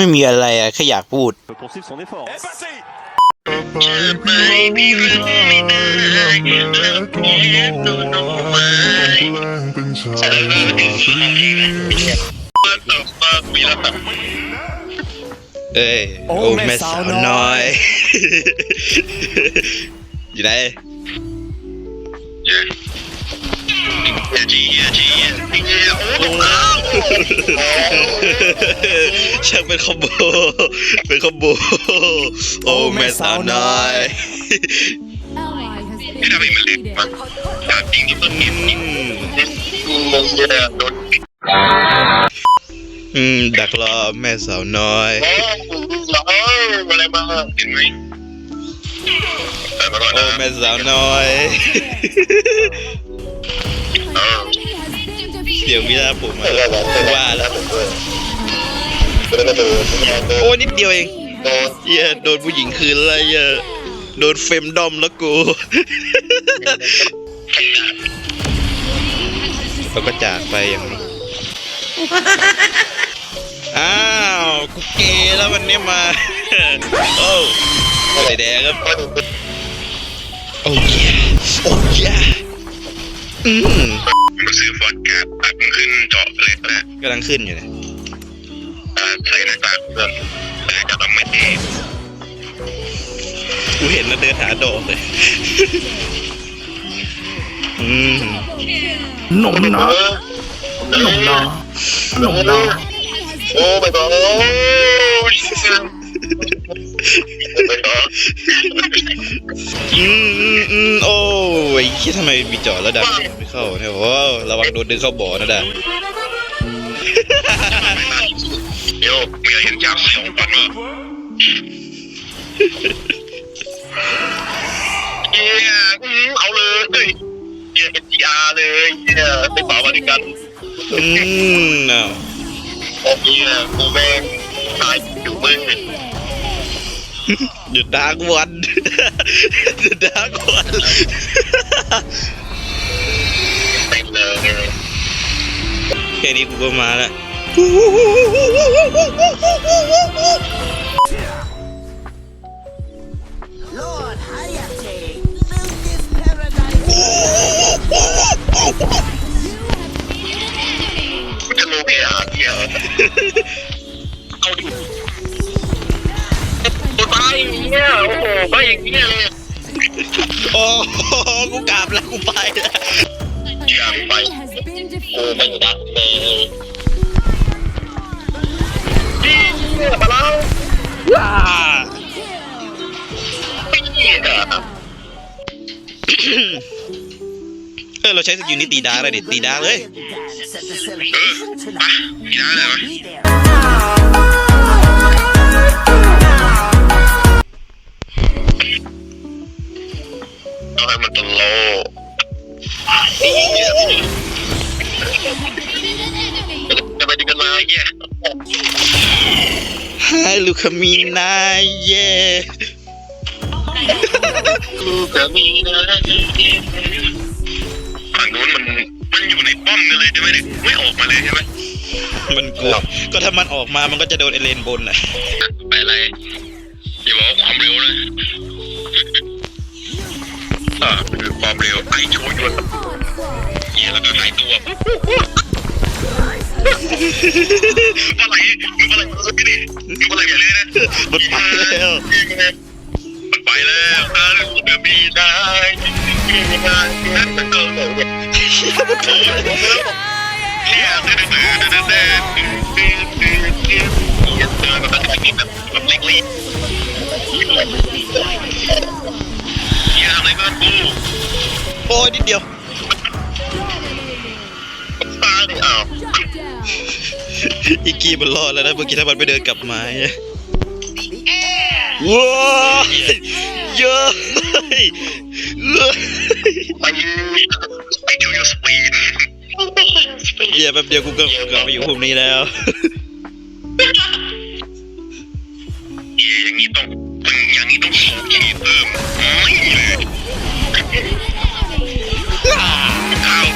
ไม่มีอะไรอะแค่อยากพูด เอ้ยโอ้แม่สาวน้อย อยู่ไหน เย้เย้จีเย้จีเย้เย้โอ้อ้าวช่างเป็นคอมโบ เป็นคอมโบ โอ้แม่สาวน้อยไม่ทำให้มันเล็กมันถามจริงที่ต้นเห็นนี่งงเยอะโดนอืม ดักรอแม่สาวน้อย โอ้โหอะไรมาเห็นไหมแต่มาก่อนโอ้นะแม่สาวน้อย สียงวิลาผมมาว่าแล้วโอ้นิดเดียวเองโดนเหี้ยโดนผู้หญิงคืนอะไรเหี้ยโดนเฟมดอมแล้วกูแล้วก็จากไปอย่างนี้อ้าวกูเกย์แล้ววันนี้มาโอ้ใส่แดงครับโอ้ยโอ้ยอืม มาซื้อฟอดการ์ดตัดมันขึ้นเจาะเลยนะกำลังขึ้นอยู่เนี่ยอ่าใส่หน้ากากเพื่อนหน้ากากไม่เท่กูเห็นแล้วเดินหาดอกเลย อืมหนุ่มนะหนุ่มนะหนุ่มนะโอ้ไม่ต้องไม่ต้ อืมอืมอืมโอ้ยคิดทำไมมีจอดแล้วดันไม่เข้าเนี่ยโอ้ระวังโดนดึงเข้าบ่อนะดาเดี๋ยวมึงอยากเห็นจากสองปันวะเย้เอาเลยเย้เอ็นจีอาร์เลยเย้ไปป่ามาด้วยกันอืมอ้าวโอ้ยกูแม่งตายอยู่มึง หยุดดาร์กวันหยุดดาร์กวันเต็มเลยแค่นี้กูก็มาแล้ว งเงี้ยเลยโอ้โหกูกลับแล้วกูไปแล้วอย่าไปกูไม่รักเลยนี่เนี่ยมาแล้วอ่าไม่เนี่ยเออเราใช้สกิลนี้ตีดาร์กเลยดิตีดาร์เลย Dance at the celebration tonight. พี่ได้เลยวะ Be there. เอาให้มันตลจะไปดีกันมาเนี่ย Hi ลูคามีนาเย่ลูกจะมีนะฝั่งนู้นมันมันอยู่ในป้อมเลยใช่ไหมเนี่ยไม่ออกมาเลยใช่ไหมมันกลัวก็ถ้ามันออกมามันก็จะโดนเอเลนบนอะ ไปอะไรอย่าบอกว่าความเร็วนะ อ่าคือความเร็วไอโชยวนเยี่ยแล้วก็หายตัวอะไรมึงอะไรมึงอะไรดิมึงอะไรอย่างนี้นะมันไปแล้วมันไปแล้วอาลูกมีได้มีงานนั่นเป็นเออเนี่ยเนี่ยเดินเดินเดินเดินเดินเดินเดินเดินเดินเดินแบบแบบเล็กๆ โอ้ยนิดเดียวตายดิอ้าวอีกกี้มันรอดแล้วนะเมื่อกี้ถ้ามันไม่เดินกลับมาเนี่ยว้าวเยอะเฮ้ยไปไปดูยูสปีดเหี้ยแป๊บเดียวกูก็กลับมาอยู่ภูมินี้แล้วอย่างนี้ต้องอย่างนี้ต้อง ข้าว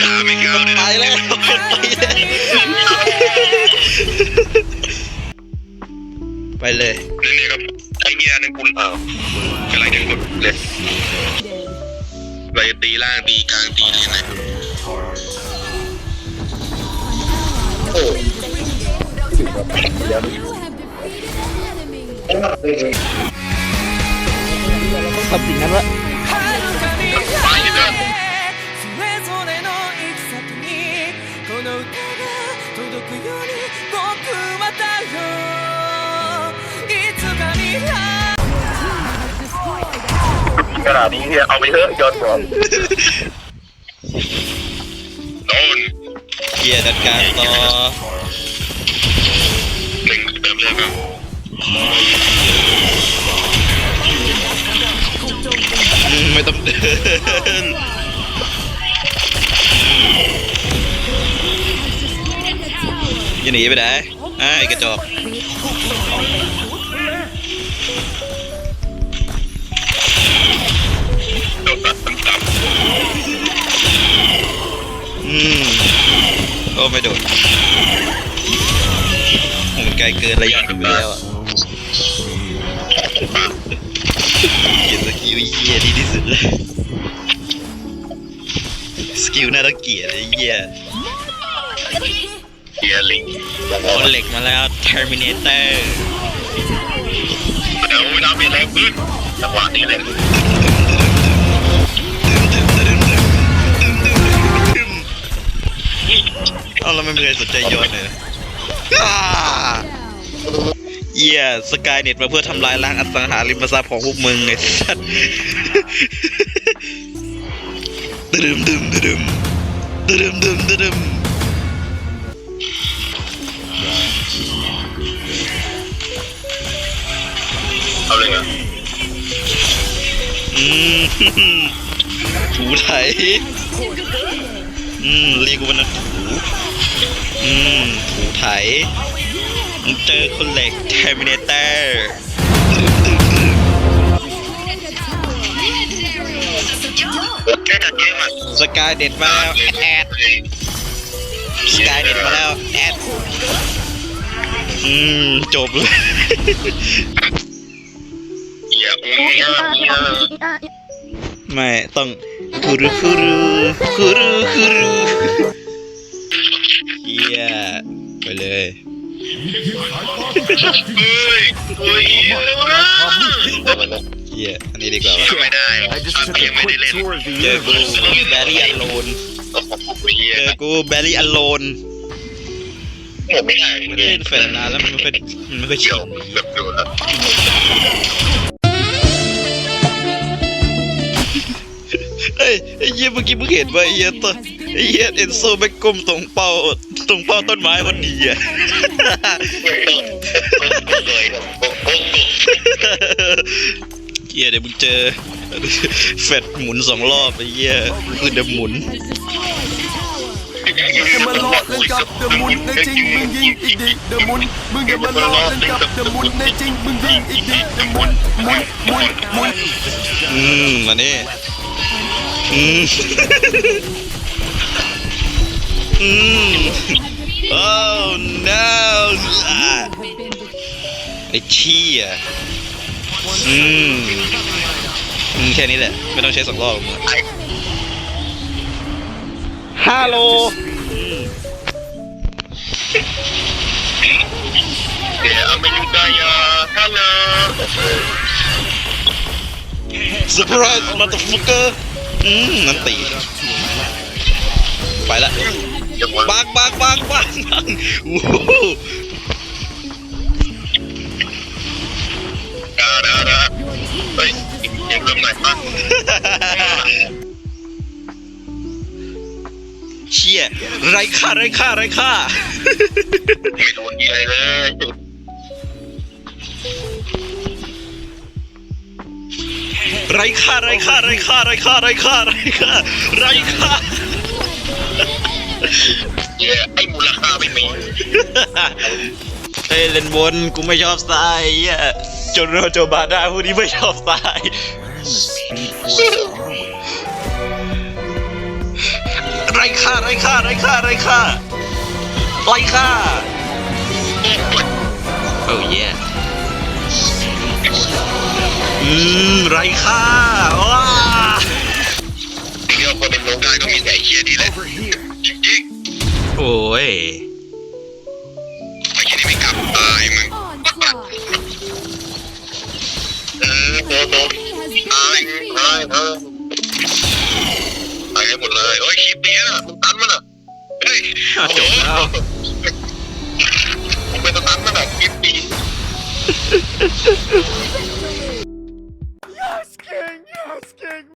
ขาไม่ก้าวเลยไปแล้วไปแล้วไปเลยนี่นี่ครับไอเงี้ยนั่นคุณเออกำลังจะกดเลยเราจะตีล่างตีกลางตีเลยนะโอ้ ตัสินกันว่ขนาดนี้เนี่ยเอาไปเถอะยอดบอลโดนเกียร์จัดการต่อหนึ่งเติมเลยครับ ไม่ต้องเดินอย่าหนีไปไหนอะไอ้กระจอกอืมโอ้ไม่โดนโอ้มันไกลเกินระยะอยู่แล้วอะ เหี้ยดีที่สุดเลยสกิลน่ารังเกียจไอ้เหี้ยเกียร์ลิงคนเหล็กมาแล้ว Terminator เดี๋ยวน้ำเป็นแรงขึ้นจังหวะนี้เลยเอาแล้วไม่มีใครสนใจย้อนเลยอ่า เหี้ยสกายเน็ตมาเพื่อทำลายล้างอสังหาริมทรัพย์ของพวกมึงไอ้สัสตึมตึมตึมตึมตึมตึมเอาเลยอะอืมถูไถอืมเรียกว่านะถูอืมถูไถมึง เจอคนเหล็ก Terminator แค่จัดเกมอะสกายเด็ดมาแล้วแอดสกายเด็ดมาแล้วแอดอืม จบเลยเกียร์อุ้ยอะเกียร์ไม่ต้องคุรุคุรุคุรุคุรุเฮียไปเลย เฮ้ยเฮ้ยเฮียอันนี้ดีกว่าวะไม่ได้ยังไม่ได้เล่นเจอกูแบรี่อโลนเฮียเจอกูแบรี่อโลนผมไม่ได้ไม่ได้เล่นแฟนนานแล้วมันไม่ค่อยมันไม่ค่อยชิเกี่ยวนแบบดูแล้วเฮ้ยไอ้เหี้ยเมื่อกี้มึงเห็นว่าไอ้เหี้ยตัว ไอ้เหี้ยเอ็นโซแม่งก้มตรงเป้าตรงเป้าต้นไม้พอดีอะเลยโอ้โหเหี้ยเดี๋ยวมึงเจอแฟดหมุนสองรอบไอ้เหี้ยคือเดยวหมุนจะมาล้อเล่นกับเดอะมุนในจริงมึงยิงอีกดิเดอะมุนมึงอย่ามาล้อเล่นกับเดอะมุนในจริงมึงยิงอีกดิเดอะมุนมุนมุนมุนอืมมานี่อืม อืม oh no อะไอ้เชี่ยอืมอืม แค่นี้แหละ ไม่ต้องใช้สองรอบหรอกมึงฮัลโหลเดี๋ยวไม่ยุ่งได้ยาฮัลโหลเซอร์ไพรส์มาตฟกเกอร์อืม นั่นตี ไปละยังวัน บังบังบังบังบังโอ้โหดาดาดาเฮ้ยยังเริ่มไหนมาเชี่ยไรค่าไรค่าไรค่าไม่โดนอะไรเลยไรค่าไรค่าไรค่าไรค่าไรค่าไรค่าไรค่า เย้ไอ้มูลค่าไม่มีเฮ้ยเล่นบนกูไม่ชอบทรายเหี้ยจนเราโจบาด้าพวกนี้ไม่ชอบทราย ไรค่าไรค่าไรค่าไรค่าไรค่าโอ้ยอืมไรค่าว้าสิ่งที่เราคนเป็นโลกได้ก็มีแต่ไอ้เฮียนี่แหละจริง โอ้ยๆไอ้เฮียนี่ไม่กลับตายมึงเออโดนโดนตายตายเออตายให้หมดเลยโอ้ยคลิปนี้น่ะมึงตันมันอะเฮ้ยจบแล้วมึงเป็นสตันมันอะคลิปนี้